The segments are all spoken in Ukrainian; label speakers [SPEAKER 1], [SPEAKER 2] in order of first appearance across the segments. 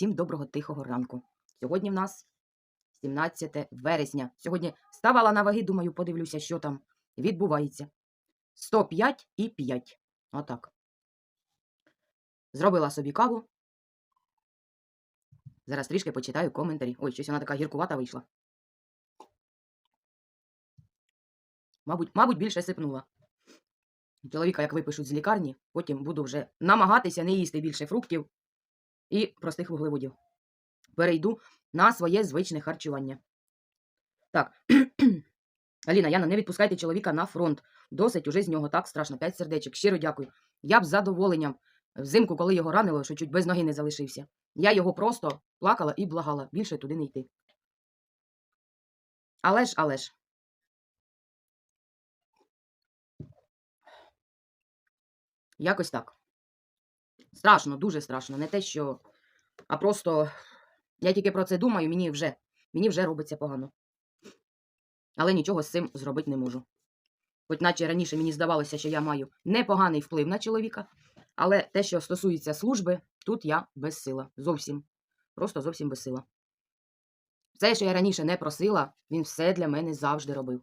[SPEAKER 1] Всім доброго тихого ранку. Сьогодні в нас 17 вересня. Сьогодні ставала на ваги, думаю, подивлюся, що там відбувається. 105 і 5. Отак. Зробила собі каву. Зараз трішки почитаю коментарі. Ой, щось вона така гіркувата вийшла. Мабуть, мабуть, більше сипнула. Чоловіка, як випишуть з лікарні, потім буду вже намагатися не їсти більше фруктів і простих вуглеводів. Перейду на своє звичне харчування. Так. Аліна, Яна, не відпускайте чоловіка на фронт. Досить уже з нього так страшно. П'ять сердечок. Щиро дякую. Я б з задоволенням взимку, коли його ранило, що чуть без ноги не залишився. Я його просто плакала і благала більше туди не йти. Але ж, але ж. Якось так. Страшно, дуже страшно. Не те, що. А просто я тільки про це думаю, мені вже, мені вже робиться погано. Але нічого з цим зробити не можу. Хоч наче раніше мені здавалося, що я маю непоганий вплив на чоловіка, але те, що стосується служби, тут я безсила. Зовсім. Просто зовсім безсила. Все, що я раніше не просила, він все для мене завжди робив.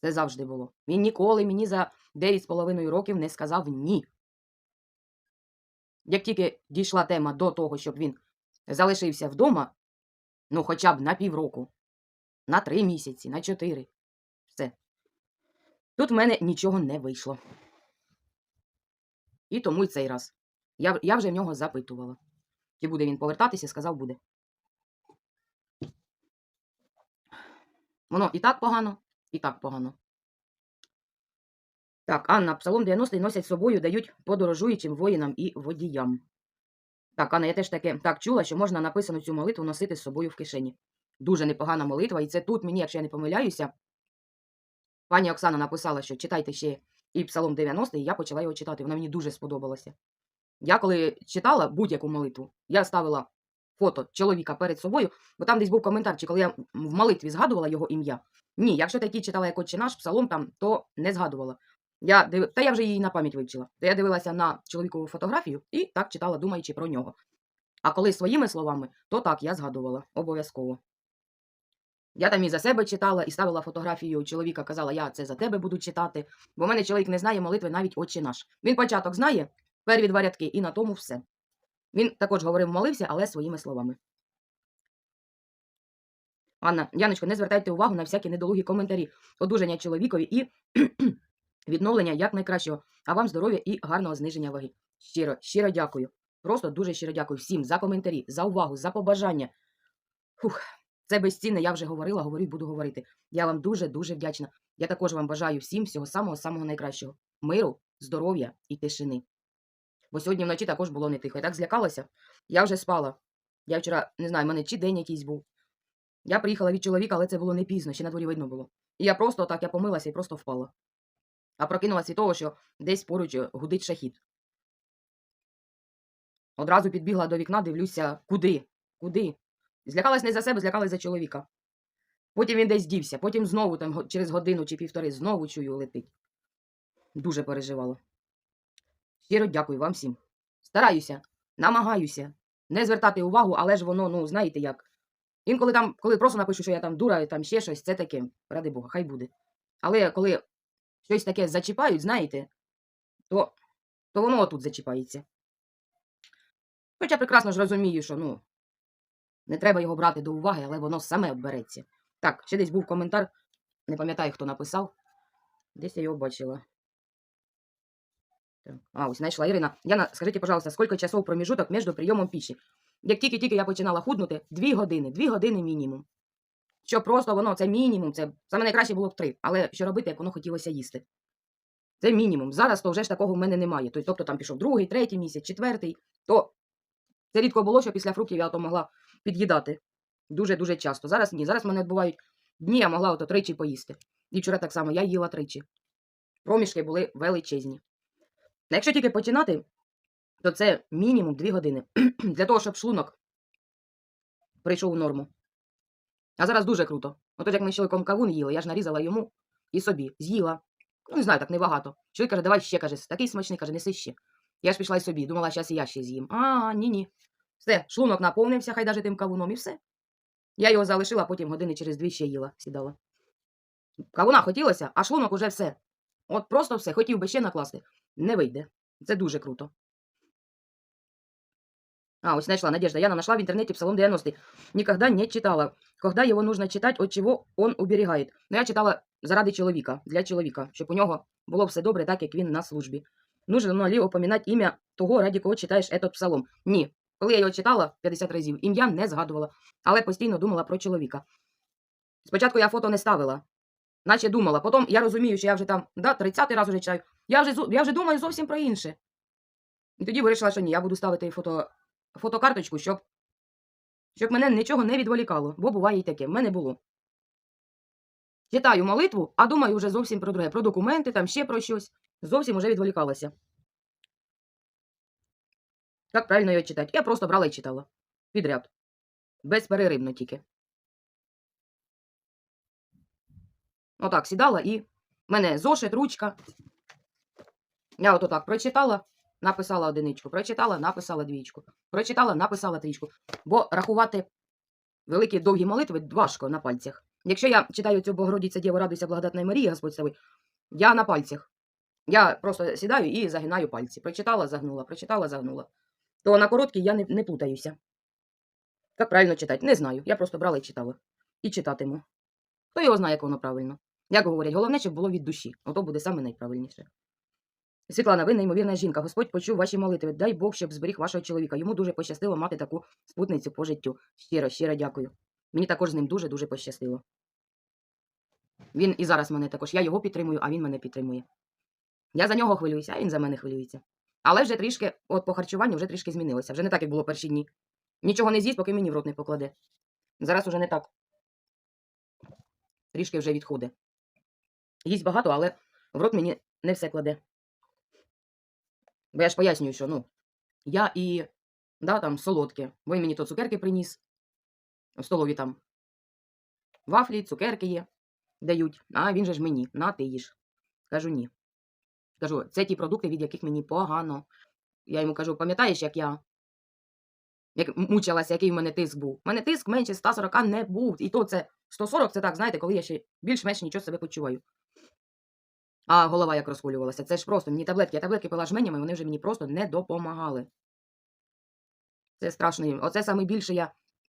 [SPEAKER 1] Це завжди було. Він ніколи мені за 9,5 років не сказав ні. Як тільки дійшла тема до того, щоб він залишився вдома, ну хоча б на півроку, на три місяці, на чотири, все. Тут в мене нічого не вийшло. І тому й цей раз. Я, я вже в нього запитувала. Чи буде він повертатися, сказав, буде. Воно і так погано, і так погано. Так, Анна, Псалом 90 носять з собою, дають подорожуючим воїнам і водіям. Так, Анна, я теж таке так чула, що можна написану цю молитву носити з собою в кишені. Дуже непогана молитва, і це тут мені, якщо я не помиляюся, пані Оксана написала, що читайте ще і Псалом 90, і я почала його читати. Вона мені дуже сподобалася. Я коли читала будь-яку молитву, я ставила фото чоловіка перед собою, бо там десь був коментар, чи коли я в молитві згадувала його ім'я. Ні, якщо такі читала, як отче наш псалом там, то не згадувала. Я див... Та я вже її на пам'ять вивчила. Та я дивилася на чоловікову фотографію і так читала, думаючи про нього. А коли своїми словами, то так, я згадувала обов'язково. Я там і за себе читала, і ставила фотографію чоловіка, казала, я це за тебе буду читати, бо в мене чоловік не знає молитви навіть отче наш. Він початок знає, перві два рядки, і на тому все. Він також говорив, молився, але своїми словами. Анна, Яночко, не звертайте увагу на всякі недолугі коментарі, одужання чоловікові і відновлення якнайкращого, а вам здоров'я і гарного зниження ваги. Щиро, щиро дякую. Просто дуже щиро дякую всім за коментарі, за увагу, за побажання. Фух, це безцінне, я вже говорила, говорю і буду говорити. Я вам дуже-дуже вдячна. Я також вам бажаю всім всього самого-самого найкращого. Миру, здоров'я і тишини. Бо сьогодні вночі також було не тихо. Я так злякалася. Я вже спала. Я вчора, не знаю, в мене чи день якийсь був. Я приїхала від чоловіка, але це було не пізно, ще на дворі видно було. І я просто так я помилася і просто впала. А прокинулася від того, що десь поруч е, гудить шахід. Одразу підбігла до вікна, дивлюся, куди? Куди? Злякалась не за себе, злякалась за чоловіка. Потім він десь дівся, потім знову там через годину чи півтори знову чую летить. Дуже переживала. Щиро дякую вам всім. Стараюся, намагаюся не звертати увагу, але ж воно, ну, знаєте як. Інколи там, коли просто напишу, що я там дура, там ще щось, це таке, ради Бога, хай буде. Але коли щось таке зачіпають, знаєте, то, то воно отут зачіпається. Хоча прекрасно ж розумію, що ну, не треба його брати до уваги, але воно саме береться. Так, ще десь був коментар, не пам'ятаю, хто написав. Десь я його бачила. Так. А, ось знайшла Ірина. Яна, скажіть, пожалуйста, скільки часов проміжуток між прийомом піші? Як тільки-тільки я починала худнути, дві години, дві години мінімум. Що просто воно, це мінімум, це саме найкраще було б три. Але що робити, як воно хотілося їсти? Це мінімум. Зараз то вже ж такого в мене немає. Тобто, тобто там пішов другий, третій місяць, четвертий, то це рідко було, що після фруктів я то могла під'їдати. Дуже-дуже часто. Зараз ні. Зараз в мене бувають дні, я могла ото тричі поїсти. І вчора так само я їла тричі. Проміжки були величезні. Якщо тільки починати, то це мінімум 2 години. Для того, щоб шлунок прийшов у норму. А зараз дуже круто. Ото як ми чоловіком кавун їли, я ж нарізала йому і собі. З'їла. Ну, не знаю, так небагато. Чоловік каже, давай ще каже, такий смачний, каже, неси ще. Я ж пішла й собі, думала, зараз я ще з'їм. А, ні-ні. Все, шлунок наповнився, хай даже тим кавуном, і все. Я його залишила, потім години через дві ще їла, сідала. Кавуна хотілося, а шлунок уже все. От просто все, хотів би ще накласти. Не вийде. Це дуже круто. А, ось знайшла, Надежда. Яна нашла в интернете Псалом 90. Никогда не читала. Когда его нужно читать, от чего он уберігає. Ну, я читала заради чоловіка, для чоловіка, щоб у нього було все добре, так як він на службі. Нужно ли упоминати ім'я того, ради кого читаєш этот псалом? Ні. Коли я його читала 50 разів, ім'я не згадувала, але постійно думала про чоловіка. Спочатку я фото не ставила, наче думала. Потім я розумію, що я вже там да, 30 раз уже читаю. Я вже, я вже думаю зовсім про інше. І тоді вирішила, що ні, я буду ставити фото, фотокарточку, щоб, щоб мене нічого не відволікало, бо буває і таке. В мене було. Читаю молитву, а думаю вже зовсім про друге, про документи, там ще про щось. Зовсім уже відволікалася. Як правильно його читати? Я просто брала і читала. Підряд. Безперервно тільки. Отак сідала і в мене зошит, ручка. Я от отак прочитала, написала одиничку, прочитала, написала двічку, прочитала, написала трічку. Бо рахувати великі довгі молитви важко на пальцях. Якщо я читаю цю Богородиця Дєва, радуйся, благодатна Марія, Господь тобою, я на пальцях. Я просто сідаю і загинаю пальці. Прочитала, загнула, прочитала, загнула. То на короткій я не, не плутаюся. Як правильно читати? Не знаю. Я просто брала і читала. І читатиму. Хто його знає, як воно правильно. Як говорять, головне, щоб було від душі. Ото буде саме найправильніше. Світлана, ви неймовірна жінка. Господь почув ваші молитви. Дай Бог, щоб зберіг вашого чоловіка. Йому дуже пощастило мати таку спутницю по життю. Щиро, щиро дякую. Мені також з ним дуже-дуже пощастило. Він і зараз мене також. Я його підтримую, а він мене підтримує. Я за нього хвилююся, а він за мене хвилюється. Але вже трішки, от по харчуванню, вже трішки змінилося. Вже не так, як було перші дні. Нічого не з'їсть, поки мені в рот не покладе. Зараз уже не так. Трішки вже відходить. Їсть багато, але в рот мені не все кладе. Бо я ж пояснюю, що ну, я і да, там солодке. Він мені то цукерки приніс. В столові там вафлі, цукерки є, дають. А він же ж мені, на ти їж. Кажу, ні. Кажу, це ті продукти, від яких мені погано. Я йому кажу, пам'ятаєш, як я як мучилася, який в мене тиск був? У мене тиск менше 140 не був. І то це 140 це так, знаєте, коли я ще більш-менш нічого себе почуваю. А голова як розхвилювалася. Це ж просто мені таблетки. Я таблетки пила жменями, вони вже мені просто не допомагали. Це страшно. Оце саме більше я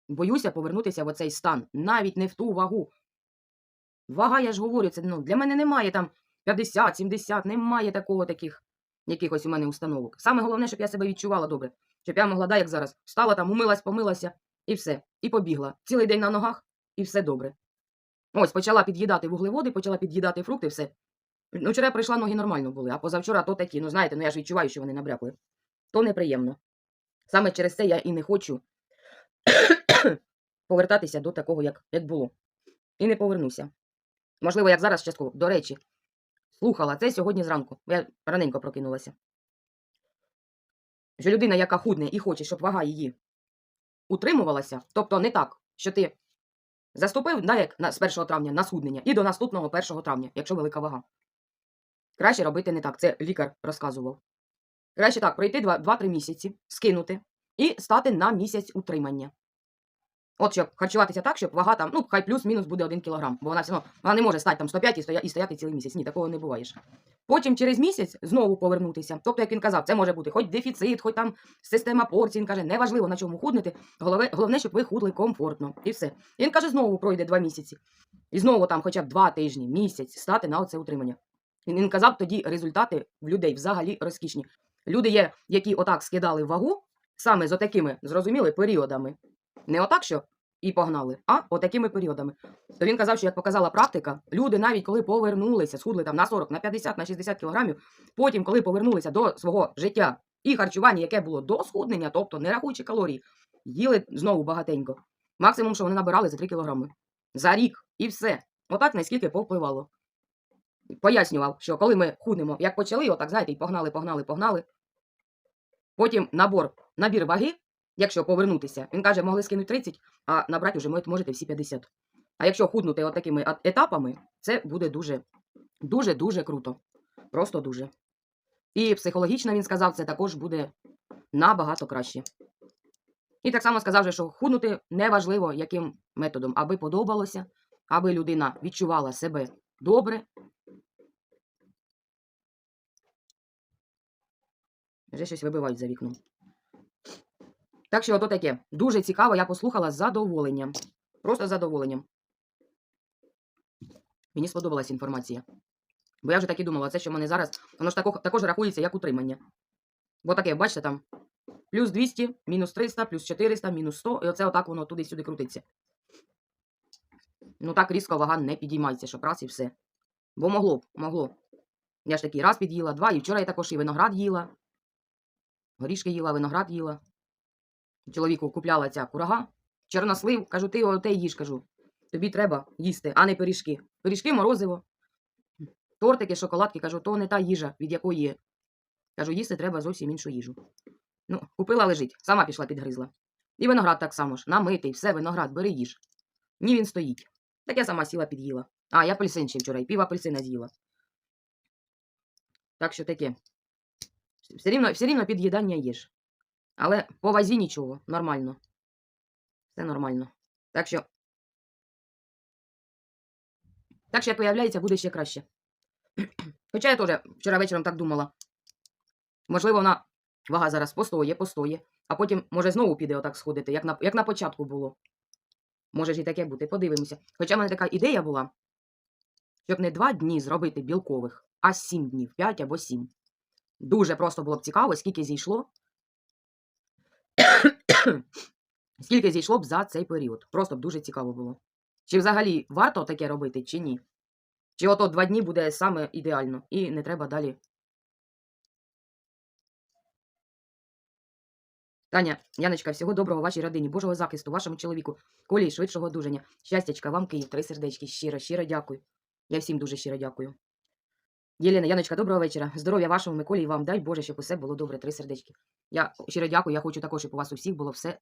[SPEAKER 1] боюся повернутися в оцей стан. Навіть не в ту вагу. Вага, я ж говорю, це ну, для мене немає там 50, 70, немає такого таких якихось у мене установок. Саме головне, щоб я себе відчувала добре. Щоб я могла, да, як зараз, встала там, умилась, помилася, і все. І побігла. Цілий день на ногах, і все добре. Ось, почала під'їдати вуглеводи, почала під'їдати фрукти, все. Ну, вчора прийшла, ноги нормально були, а позавчора то такі, ну знаєте, ну я ж відчуваю, що вони набрякли. То неприємно. Саме через це я і не хочу повертатися до такого, як, як було. І не повернуся. Можливо, як зараз частково. До речі, слухала це сьогодні зранку. Я раненько прокинулася. Що людина, яка худне і хоче, щоб вага її утримувалася, тобто не так, що ти заступив да, як на, з 1 травня на схуднення і до наступного 1 травня, якщо велика вага. Краще робити не так. Це лікар розказував. Краще так, пройти 2-3 місяці, скинути і стати на місяць утримання. От щоб харчуватися так, щоб вага там, ну, хай плюс-мінус буде 1 кілограм, бо вона все одно вона не може стати там 105 і стояти, і стояти цілий місяць. Ні, такого не буває. Потім через місяць знову повернутися. Тобто, як він казав, це може бути хоч дефіцит, хоч там система порцій. Він каже, неважливо на чому головне, головне, щоб ви худли комфортно. І все. І він каже, знову пройде 2 місяці. І знову там хоча б 2 тижні, місяць стати на оце утримання. Він, казав, тоді результати в людей взагалі розкішні. Люди є, які отак скидали вагу, саме з отакими, зрозуміли, періодами. Не отак, що і погнали, а отакими періодами. То він казав, що як показала практика, люди навіть коли повернулися, схудли там на 40, на 50, на 60 кілограмів, потім, коли повернулися до свого життя і харчування, яке було до схуднення, тобто не рахуючи калорії, їли знову багатенько. Максимум, що вони набирали за 3 кілограми. За рік і все. Отак наскільки повпливало. Пояснював, що коли ми худнемо, як почали, отак, знаєте, і погнали, погнали, погнали. Потім набор, набір ваги, якщо повернутися, він каже, могли скинути 30, а набрати вже можете всі 50. А якщо худнути от такими етапами, це буде дуже, дуже, дуже круто. Просто дуже. І психологічно він сказав, це також буде набагато краще. І так само сказав, що худнути неважливо, яким методом, аби подобалося, аби людина відчувала себе добре. Вже щось вибивають за вікном. Так що ото таке. Дуже цікаво, я послухала з задоволенням. Просто з задоволенням. Мені сподобалась інформація. Бо я вже так і думала, це що в мене зараз, воно ж тако, також рахується як утримання. Бо таке, бачите, там плюс 200, мінус 300, плюс 400, мінус 100, і оце отак воно туди-сюди крутиться. Ну так різко вага не підіймається, щоб раз і все. Бо могло б, могло. Я ж такий раз під'їла, два, і вчора я також і виноград їла. Горішки їла, виноград їла. Чоловіку купляла ця курага. Чорнослив, кажу, ти оте їж, кажу. Тобі треба їсти, а не пиріжки. Пиріжки, морозиво. Тортики, шоколадки, кажу, то не та їжа, від якої є. Кажу, їсти треба зовсім іншу їжу. Ну, купила лежить, сама пішла підгризла. І виноград так само ж, намитий, все, виноград, бери їж. Ні, він стоїть. Так я сама сіла під'їла. А, я апельсин ще вчора, і пів апельсина з'їла. Так що таке. Все рівно, все рівно під'їдання їж. Але по вазі нічого, нормально. Все нормально. Так що. Так що, як виявляється, буде ще краще. Хоча я теж вчора вечором так думала. Можливо, вона вага зараз постоє, постоє, а потім, може, знову піде отак сходити, як на, як на початку було. Може ж і таке бути, подивимося. Хоча в мене така ідея була, щоб не два дні зробити білкових, а сім днів, п'ять або сім. Дуже просто було б цікаво, скільки зійшло. скільки зійшло б за цей період. Просто б дуже цікаво було. Чи взагалі варто таке робити, чи ні? Чи ото два дні буде саме ідеально, і не треба далі. Таня, Яночка, всього доброго вашій родині, Божого захисту, вашому чоловіку, колі швидшого одужання. Щастячка, вам Київ, три сердечки. Щиро, щиро дякую. Я всім дуже щиро дякую. Єлена, Яночка, доброго вечора. Здоров'я вашому Миколі і вам. Дай Боже, щоб усе було добре. Три сердечки. Я щиро дякую. Я хочу також, щоб у вас усіх було все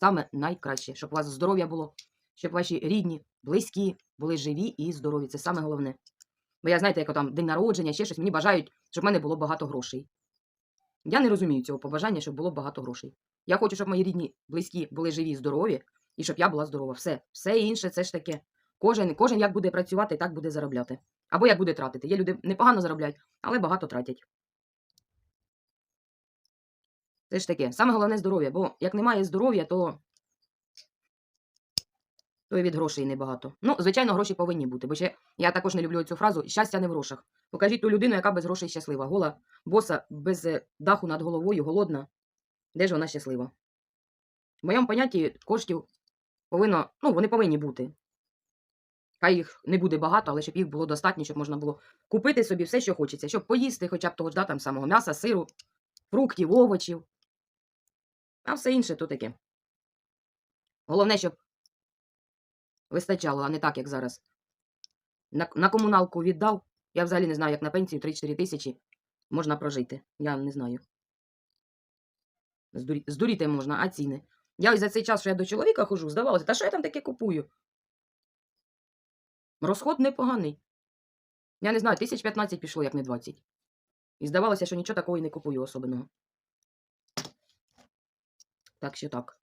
[SPEAKER 1] саме найкраще, щоб у вас здоров'я було, щоб ваші рідні, близькі були живі і здорові. Це саме головне. Бо я знаєте, як там день народження, ще щось, мені бажають, щоб в мене було багато грошей. Я не розумію цього побажання, щоб було багато грошей. Я хочу, щоб мої рідні, близькі були живі, здорові, і щоб я була здорова. Все. Все інше це ж таке. Кожен, кожен як буде працювати, так буде заробляти. Або як буде тратити. Є люди непогано заробляють, але багато тратять. Це ж таке. Саме головне здоров'я, бо як немає здоров'я, то то і від грошей небагато. Ну, звичайно, гроші повинні бути, бо ще я також не люблю цю фразу щастя не в грошах. Покажіть ту людину, яка без грошей щаслива. Гола, боса, без е, даху над головою, голодна. Де ж вона щаслива? В моєму понятті коштів повинно, ну, вони повинні бути. Хай їх не буде багато, але щоб їх було достатньо, щоб можна було купити собі все, що хочеться, щоб поїсти хоча б того ж да, там самого м'яса, сиру, фруктів, овочів. А все інше то таке. Головне, щоб вистачало, а не так, як зараз. На, на комуналку віддав. Я взагалі не знаю, як на пенсію 3-4 тисячі можна прожити. Я не знаю. Здурі... Здуріти можна, а ціни. Я ось за цей час, що я до чоловіка хожу, здавалося, та що я там таке купую? Розход непоганий. Я не знаю, тисяч 15 пішло, як не 20. І здавалося, що нічого такого і не купую особливого. Так що так.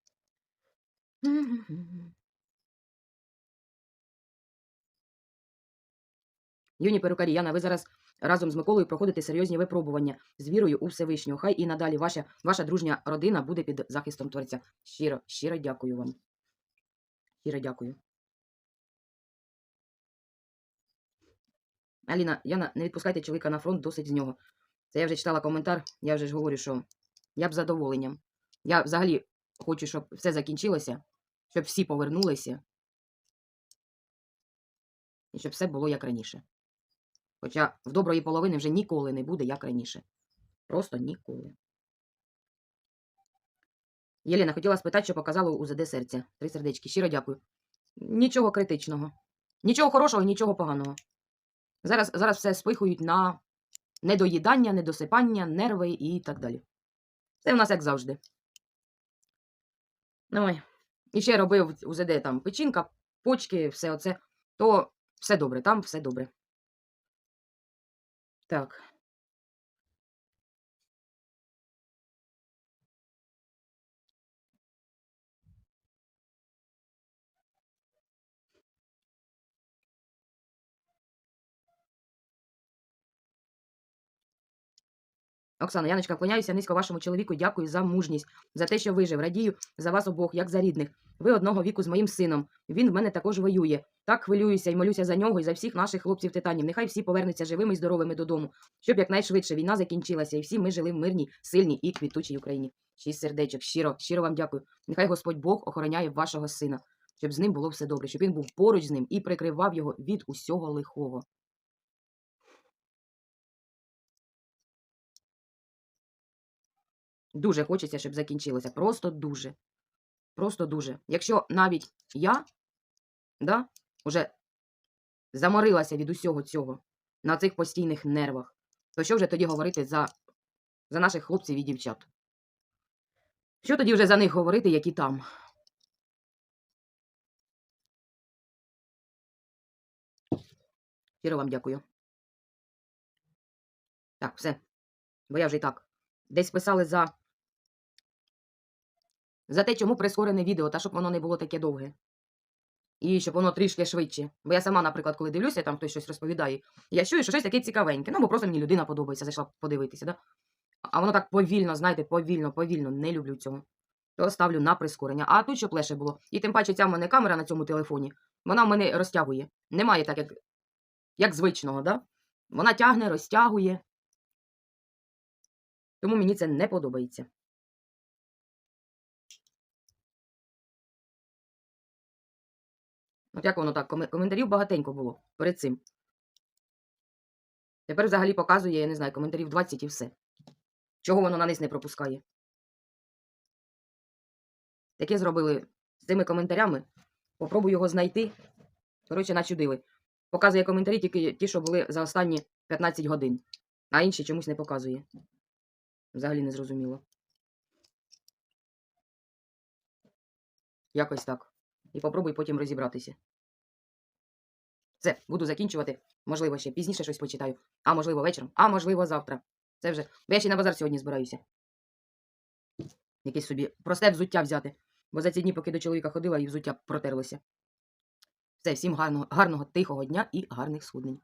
[SPEAKER 1] Юні перукарі, ви зараз разом з Миколою проходите серйозні випробування з вірою у Всевишнього. Хай і надалі ваша, ваша дружня родина буде під захистом Творця. Щиро, щиро дякую вам. Щиро дякую. Аліна, Яна, не відпускайте чоловіка на фронт, досить з нього. Це я вже читала коментар, я вже ж говорю, що я б задоволенням. Я взагалі хочу, щоб все закінчилося, щоб всі повернулися. І щоб все було як раніше. Хоча в доброї половини вже ніколи не буде, як раніше. Просто ніколи. Єлена, хотіла спитати, що показало УЗД серця. Три сердечки. Щиро дякую. Нічого критичного. Нічого хорошого, нічого поганого. Зараз, зараз все спихують на недоїдання, недосипання, нерви і так далі. Це в нас як завжди. Ой. І ще робив УЗД там печінка, почки, все оце, то все добре, там все добре. Так. Оксана, Яночка, вклоняюся низько вашому чоловіку. Дякую за мужність, за те, що вижив. Радію за вас обох, як за рідних. Ви одного віку з моїм сином. Він в мене також воює. Так хвилююся і молюся за нього і за всіх наших хлопців титанів. Нехай всі повернуться живими і здоровими додому, щоб якнайшвидше війна закінчилася, і всі ми жили в мирній, сильній і квітучій Україні. Шість сердечок, щиро, щиро вам дякую. Нехай Господь Бог охороняє вашого сина, щоб з ним було все добре, щоб він був поруч з ним і прикривав його від усього лихого. Дуже хочеться, щоб закінчилося. Просто дуже. Просто дуже. Якщо навіть я да, уже заморилася від усього цього на цих постійних нервах, то що вже тоді говорити за, за наших хлопців і дівчат? Що тоді вже за них говорити, які там? Щиро вам дякую. Так, все. Бо я вже і так. Десь писали за. За те, чому прискорене відео, та щоб воно не було таке довге. І щоб воно трішки швидше. Бо я сама, наприклад, коли дивлюся, там хтось щось розповідає, я чую, що щось таке цікавеньке. Ну, бо просто мені людина подобається, зайшла подивитися, да? А воно так повільно, знаєте, повільно, повільно, не люблю цього. То ставлю на прискорення. А тут щоб легше було. І тим паче ця в мене камера на цьому телефоні, вона в мене розтягує. Немає так, як, як звичного, да? Вона тягне, розтягує. Тому мені це не подобається. От як воно так? Коментарів багатенько було перед цим. Тепер взагалі показує, я не знаю, коментарів 20 і все. Чого воно на низ не пропускає? Таке зробили з цими коментарями. Попробую його знайти. Коротше, начудили. Показує коментарі тільки ті, що були за останні 15 годин, а інші чомусь не показує. Взагалі не зрозуміло. Якось так. І попробуй потім розібратися. Все, буду закінчувати. Можливо, ще пізніше щось почитаю. А можливо, вечором, а можливо, завтра. Це вже. Бо я ще на базар сьогодні збираюся. Якесь собі просте взуття взяти. Бо за ці дні, поки до чоловіка ходила, і взуття протерлося. Все, всім гарного, гарного, тихого дня і гарних схуднень.